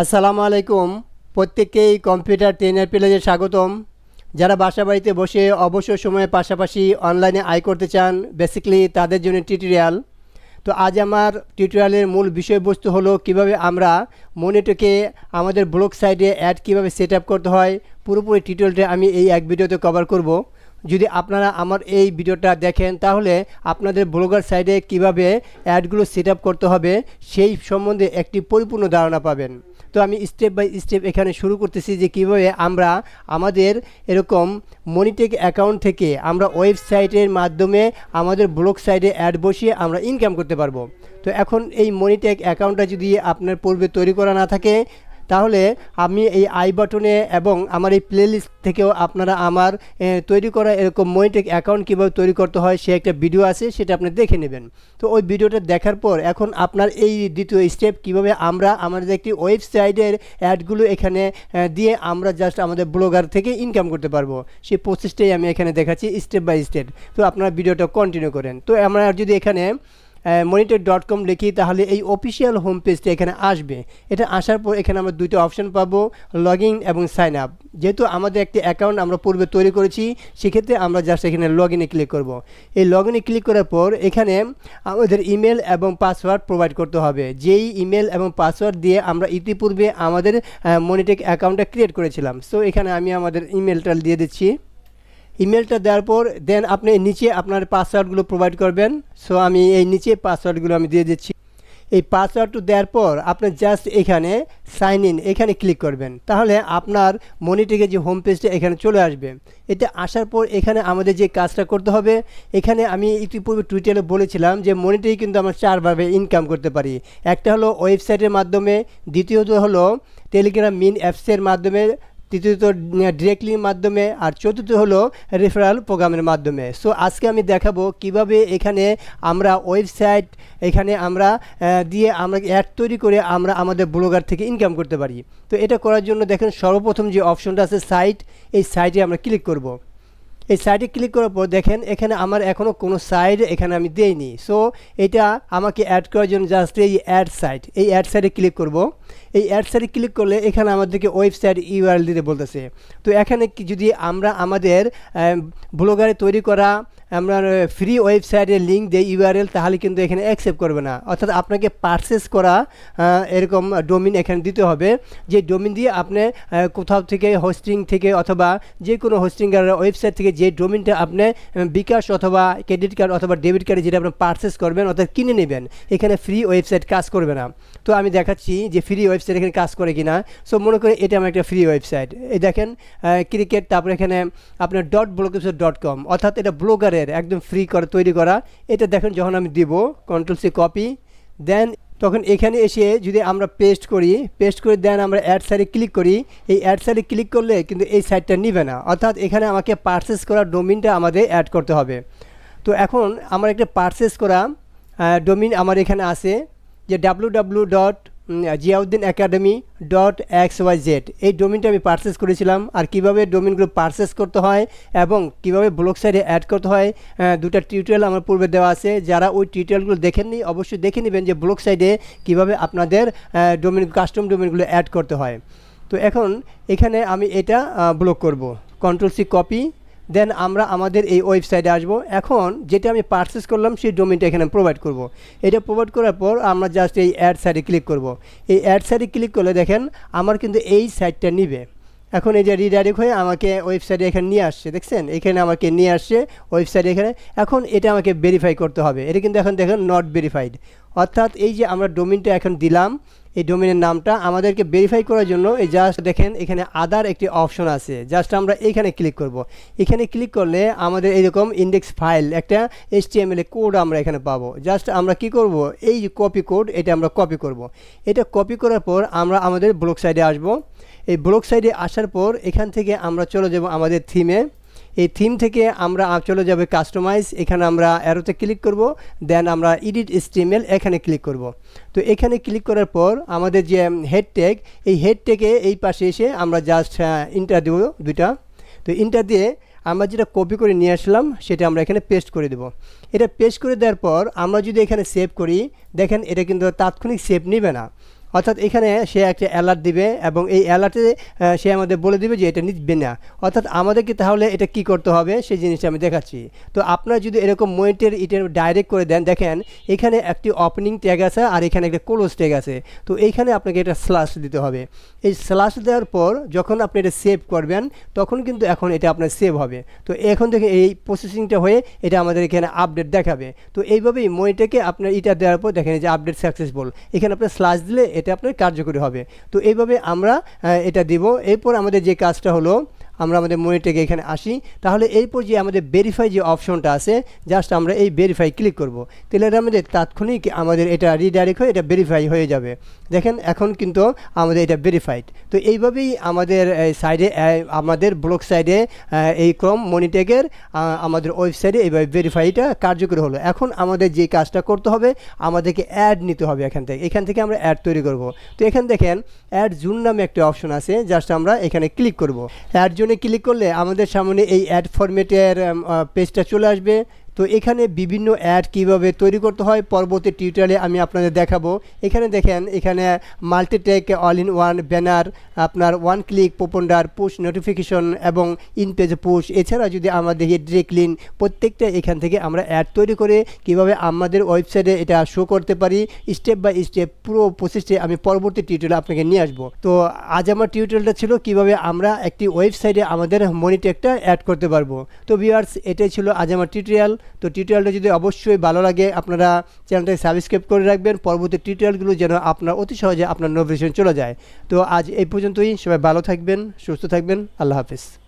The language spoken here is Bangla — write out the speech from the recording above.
আসসালামু আলাইকুম। প্রত্যেককেই কম্পিউটার ট্রেনার প্লেজে স্বাগতম। যারা বাসা বাড়িতে বসে অবসর সময়ে পাশাপাশি অনলাইনে আয় করতে চান বেসিক্যালি তাদের জন্য টিউটোরিয়াল তো আজ আমার টিউটোরিয়ালের মূল বিষয়বস্তু হলো কীভাবে আমরা মনিটরকে আমাদের ব্লগ সাইডে অ্যাড কীভাবে সেট করতে হয়, পুরোপুরি টিউটোরিয়ালটা আমি এই এক ভিডিওতে কভার করব। যদি আপনারা আমার এই ভিডিওটা দেখেন, তাহলে আপনাদের ব্লগার সাইডে কীভাবে অ্যাডগুলো সেট করতে হবে, সেই সম্বন্ধে একটি পরিপূর্ণ ধারণা পাবেন। তো আমি স্টেপ বাই স্টেপ এখানে শুরু করতেছি যে কীভাবে আমরা আমাদের এরকম মনিটেক অ্যাকাউন্ট থেকে আমরা ওয়েবসাইটের মাধ্যমে আমাদের ব্লগ সাইটে অ্যাড বসিয়ে আমরা ইনকাম করতে পারব। তো এখন এই মনিটেক অ্যাকাউন্টটা যদি আপনার পূর্বে তৈরি করা না থাকে তাহলে আমি এই আই বাটনে এবং আমার এই প্লেলিস্ট থেকেও আপনারা আমার তৈরি করা এরকম মনিটেক অ্যাকাউন্ট কীভাবে তৈরি করতে হয় সে একটা ভিডিও আছে, সেটা আপনি দেখে নেবেন। তো ওই ভিডিওটা দেখার পর এখন আপনার এই দ্বিতীয় স্টেপ কীভাবে আমরা আমাদের একটি ওয়েবসাইটের অ্যাডগুলো এখানে দিয়ে আমরা জাস্ট আমাদের ব্লগার থেকে ইনকাম করতে পারব, সেই প্রসেসটাই আমি এখানে দেখাচ্ছি স্টেপ বাই স্টেপ তো আপনারা ভিডিওটা কন্টিনিউ করেন। তো আমরা যদি এখানে মনিটর ডট কম লিখি, তাহলে এই অফিসিয়াল হোম পেজটা এখানে আসবে। এটা আসার পর এখানে আমরা দুটো অপশন পাবো লগ ইন এবং সাইন আপ যেহেতু আমাদের একটি অ্যাকাউন্ট আমরা পূর্বে তৈরি করেছি, সেক্ষেত্রে আমরা জাস্ট এখানে লগ ইনে ক্লিক করব। এই লগ ইনে ক্লিক করার পর এখানে আমাদের ইমেল এবং পাসওয়ার্ড প্রোভাইড করতে হবে। যেই ইমেল এবং পাসওয়ার্ড দিয়ে আমরা ইতিপূর্বে আমাদের মনিটেক অ্যাকাউন্টটা ক্রিয়েট করেছিলাম। সো এখানে আমি আমাদের ইমেলটা দিয়ে দিচ্ছি। ইমেলটা দেওয়ার পর দেন আপনি নিচে আপনার পাসওয়ার্ডগুলো প্রোভাইড করবেন। সো আমি এই নিচে পাসওয়ার্ডগুলো আমি দিয়ে দিচ্ছি। এই পাসওয়ার্ডটা দেওয়ার পর, আপনি জাস্ট এখানে সাইন ইন এখানে ক্লিক করবেন। তাহলে আপনার মনিটেকে যে হোম পেজটা এখানে চলে আসবে। এটা আসার পর এখানে আমাদের যে কাজটা করতে হবে, এখানে আমি ইতিপূর্বে টুইটারে বলেছিলাম যে মনিটেই কিন্তু আমরা চারভাবে ইনকাম করতে পারি। একটা হলো ওয়েবসাইটের মাধ্যমে, দ্বিতীয়ত হলো টেলিগ্রাম মিন অ্যাপসের মাধ্যমে তৃতীয়ত ডিরেক্টলির মাধ্যমে, আর চতুর্থ হলো রেফারাল প্রোগ্রামের মাধ্যমে। সো আজকে আমি দেখাবো কীভাবে এখানে আমরা ওয়েবসাইট এখানে আমরা দিয়ে আমরা অ্যাড তৈরি করে আমরা আমাদের ব্লগার থেকে ইনকাম করতে পারি। তো এটা করার জন্য দেখেন সর্বপ্রথম যে অপশনটা আছে সাইট এই সাইটে আমরা ক্লিক করব। এই সাইটে ক্লিক করার পর দেখেন, এখানে আমার এখনও কোনো সাইড এখানে আমি দেইনি। সো এটা আমাকে অ্যাড করার জন্য জাস্ট এই অ্যাড সাইট এই অ্যাড সাইটে ক্লিক করব। এই অ্যাড সাইটে ক্লিক করলে এখানে আমাদেরকে ওয়েবসাইট ইউআরএল দিতে বলতেছে। তো এখানে যদি আমরা আমাদের ব্লগারে তৈরি করা আমরা ফ্রি ওয়েবসাইটের লিঙ্ক দেই ইউআরএল তাহলে কিন্তু এখানে অ্যাকসেপ্ট করবে না। অর্থাৎ আপনাকে পারচেস করা এরকম ডোমিন এখানে দিতে হবে। যে ডোমিন দিয়ে আপনি কোথাও থেকে হোস্টিং থেকে অথবা যে কোনো হোস্টিং ওয়েবসাইট থেকে যে ডোমিনটা আপনি বিকাশ অথবা ক্রেডিট কার্ড অথবা ডেবিট কার্ডে যেটা আপনি পারচেস করবেন, অর্থাৎ কিনে নেবেন, এখানে ফ্রি ওয়েবসাইট কাজ করবে না। তো আমি দেখাচ্ছি যে ফ্রি ওয়েবসাইট এখানে কাজ করে কিনা। সো মনে করি এটা আমার একটা ফ্রি ওয়েবসাইট এই দেখেন ক্রিকেট তারপরে এখানে আপনার ডট ব্লগেশ্বর ডট কম অর্থাৎ এটা ব্লগারের একদম ফ্রি করে তৈরি করা। এটা দেখেন যখন আমি দিব কন্ট্রোল সি কপি দেন তখন এখানে এসে যদি আমরা পেস্ট করি পেস্ট করে দেন আমরা অ্যাড সাইডে ক্লিক করি, এই অ্যাড সাইডে ক্লিক করলে কিন্তু এই সাইটটা নিবে না। অর্থাৎ এখানে আমাকে পারচেস করা ডোমিনটা আমাদের অ্যাড করতে হবে। তো এখন আমার একটা পারচেস করা ডোমিন আমার এখানে আছে, যে W W dot Ziauddin academy dot X Y Z. এই ডোমিনটা আমি পারচেস করেছিলাম। আর কীভাবে ডোমিনগুলো পারচেস করতে হয় এবং কীভাবে ব্লগ সাইডে অ্যাড করতে হয় দুটা টিউটোরিয়াল আমার পূর্বে দেওয়া আছে। যারা ওই টিউটোরিয়ালগুলো দেখেননি, অবশ্যই দেখে নেবেন যে ব্লগ সাইডে কীভাবে আপনাদের ডোমিন কাস্টম ডোমিনগুলো অ্যাড করতে হয়। তো এখন এখানে আমি এটা ব্লক করব। কন্ট্রোল সি কপি দেন আমরা আমাদের এই ওয়েবসাইটে আসব। এখন যেটা আমি পারচেস করলাম, সেই ডোমিনটা এখানে প্রোভাইড করব। এটা প্রোভাইড করার পর আমরা জাস্ট এই অ্যাড সাইডে ক্লিক করব। এই অ্যাড সাইডে ক্লিক করলে দেখেন, আমার কিন্তু এই সাইটটা নিবে। এখন এই যে রিডাইরেক্ট হয়ে আমাকে ওয়েবসাইটে এখানে নিয়ে আসছে, দেখছেন? এখানে আমাকে নিয়ে আসছে ওয়েবসাইটে এখানে। এখন এটা আমাকে ভেরিফাই করতে হবে। এটা কিন্তু এখন দেখেন নট ভেরিফাইড অর্থাৎ এই যে আমরা ডোমিনটা এখন দিলাম এই ডোমিনের নামটা আমাদেরকে ভেরিফাই করার জন্য এই জাস্ট দেখেন এখানে আদার একটি অপশন আছে। জাস্ট আমরা এখানে ক্লিক করব। এখানে ক্লিক করলে আমাদের এইরকম ইন্ডেক্স ফাইল একটা এস এইচটিএমএল কোড আমরা এখানে পাবো। জাস্ট আমরা কি করব? এই যে কপি কোড এটা আমরা কপি করব। এটা কপি করার পর আমরা আমাদের ব্লগ সাইডে আসব। এই ব্লগ সাইডে আসার পর এখান থেকে আমরা চলে যাব আমাদের থিমে এই থিম থেকে আমরা চলে যাবে কাস্টমাইজ এখানে আমরা অ্যারোতে ক্লিক করব দেন আমরা এডিট স্টিমেল এখানে ক্লিক করব। তো এখানে ক্লিক করার পর আমাদের যে হেড ট্যাগ এই হেড ট্যাগে এই পাশে এসে আমরা জাস্ট ইন্টার দেবো দুইটা। তো ইন্টার দিয়ে আমরা যেটা কপি করে নিয়ে আসলাম, সেটা আমরা এখানে পেস্ট করে দেব। এটা পেস্ট করে দেওয়ার পর আমরা যদি এখানে সেভ করি, দেখেন এটা কিন্তু তাৎক্ষণিক সেভ নেবে না। অর্থাৎ এখানে সে একটা অ্যালার্ট দিবে এবং এই অ্যালার্টে সে আমাদের বলে দিবে যে এটা নিবে না। অর্থাৎ আমাদেরকে তাহলে এটা কি করতে হবে, সেই জিনিসটা আমি দেখাচ্ছি। তো আপনারা যদি এরকম মনিটের এটা ডাইরেক্ট করে দেন, দেখেন, এখানে একটি ওপেনিং ট্যাগ আছে আর এখানে একটা ক্লোজ ট্যাগ আছে। তো এইখানে আপনাকে এটা স্ল্যাশ দিতে হবে। এই স্ল্যাশ দেওয়ার পর যখন আপনি এটা সেভ করবেন, তখন কিন্তু এখন এটা আপনার সেভ হবে। তো এখন থেকে এই প্রসেসিংটা হয়ে এটা আমাদের এখানে আপডেট দেখাবে। তো এইভাবেই মনিটাকে আপনার এটা দেওয়ার পর দেখেন যে আপডেট সাকসেসফুল এখানে আপনার স্ল্যাশ দিলে এটা আপনার কার্যকরী হবে। তো এইভাবে আমরা এটা দিব। এরপর আমাদের যে কাজটা হলো আমরা আমাদের মনিটরকে এখানে আসি। তাহলে এরপর যে আমাদের ভেরিফাই যে অপশনটা আছে জাস্ট আমরা এই ভেরিফাই ক্লিক করব। তাহলে আমাদের তাৎক্ষণিক আমাদের এটা রিডাইরেক্ট হয়ে এটা ভেরিফাই হয়ে যাবে। দেখেন, এখন কিন্তু আমাদের এটা ভেরিফাইড তো এইভাবেই আমাদের সাইডে আমাদের ব্লগ সাইডে এই ক্রম মনিটেকের আমাদের ওয়েবসাইটে এইভাবে ভেরিফাইটা কার্যকরী হলো। এখন আমাদের যে কাজটা করতে হবে, আমাদেরকে অ্যাড নিতে হবে এখান থেকে। এখান থেকে আমরা অ্যাড তৈরি করব। তো এখানে দেখেন অ্যাড জুন নামে একটা অপশন আছে জাস্ট আমরা এখানে ক্লিক করব। অ্যাড জোনে ক্লিক করলে আমাদের সামনে এই অ্যাড ফরম্যাটের পেজটা চলে আসবে। তো এখানে বিভিন্ন অ্যাড কীভাবে তৈরি করতে হয় পরবর্তী টিউটোরিয়ালে আমি আপনাদের দেখাবো। এখানে দেখেন, এখানে multitech all in one banner আপনার one click popunder push notification এবং ইন পেজ পুশ এছাড়া যদি আমাদের ডিরেক্টলিন প্রত্যেকটা এখান থেকে আমরা অ্যাড তৈরি করে কীভাবে আমাদের ওয়েবসাইটে এটা শো করতে পারি স্টেপ বাই স্টেপ পুরো প্রসেসটি আমি পরবর্তী টিউটোরিয়ালে আপনাকে নিয়ে আসব। তো আজ আমার টিউটোরিয়ালটা ছিল কীভাবে আমরা একটি ওয়েবসাইটে আমাদের মনিটেকটা অ্যাড করতে পারব। তো ভিউয়ার্স এটাই ছিল আজ আমার টিউটোরিয়াল তো টিউটোরিয়ালটা যদি অবশ্যই ভালো লাগে, আপনারা চ্যানেলটাকে সাবস্ক্রাইব করে রাখবেন। পরবর্তী টিউটোরিয়ালগুলো যেন আপনার অতি সহজে আপনার নোটিফিকেশন চলে যায়। তো আজ এই পর্যন্তই, সবাই ভালো থাকবেন, সুস্থ থাকবেন, আল্লাহ হাফিজ।